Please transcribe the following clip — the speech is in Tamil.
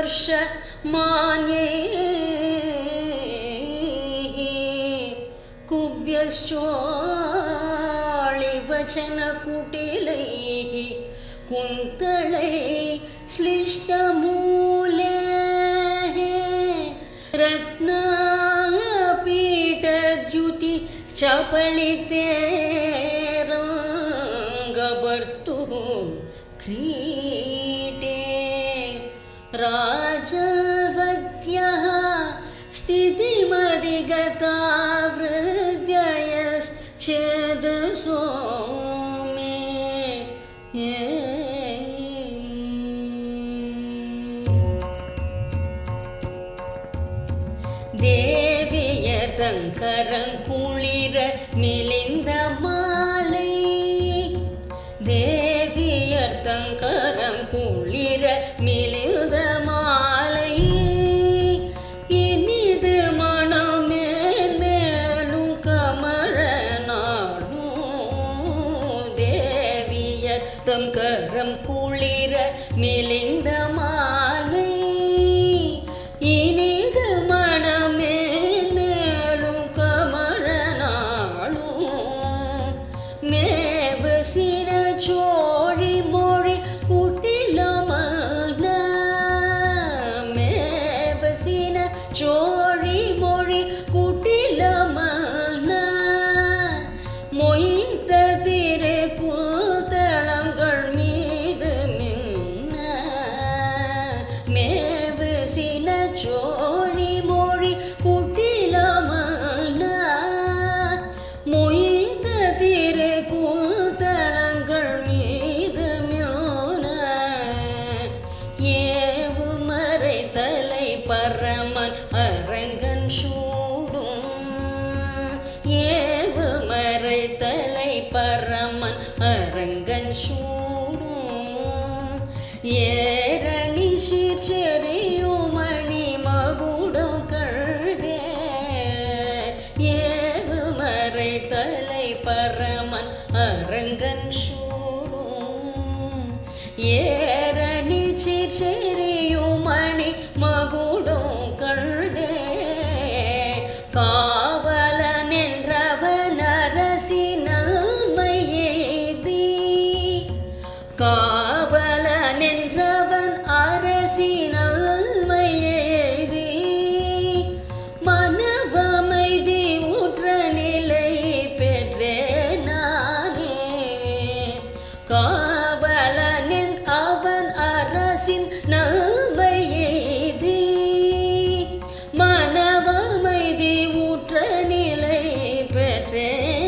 वल्लभास्पर्श मान्यैः कुब्यश्चोळिवचनकुटिलैः कुन्तलै श्लिष्टमूलैः रत्नापीठद्युति चपलिते रङ्गभर्तुः क्रीटे राजवद्यः स्थितिमधिगता वृद्ययश्चेदसो मे தேவியதங்கரங்குளிர மிலிந்த மாலை தேவியர் குளிர மிலிந்த மாலை. இனிது மனம் மேலும் கமழ நாடும். தேவியர் தங்கரம் குளிர மிலிந்த மாலை மொழி மொய்த்த திரு கூத்தளங்கள் மீது மின்ன மேவு சின சோழி மொழி குட்டிலமன மொய்த்த திரு கூத்தளங்கள் மீது மியோன ஏவு மறை தலை பற அரங்கன் சூடும் ஏவு மறை தலை பரமன் அரங்கன் சூடும். ஏரணி சீர்ச்செறியும் மணி மகுடம் கழுதே ஏவு மறை தலை பரமன் அரங்கன் சூடும். ஏரணி சீர்ச்செறி காவலன் என்றவன் அரசினமை எய்தி மனவமைதி ஊற்ற நிலை பெற்றே நானே. காவலனின் அவன் அரசின் நல்மையேதி. மனவமைதி ஊற்ற நிலை பெற்றே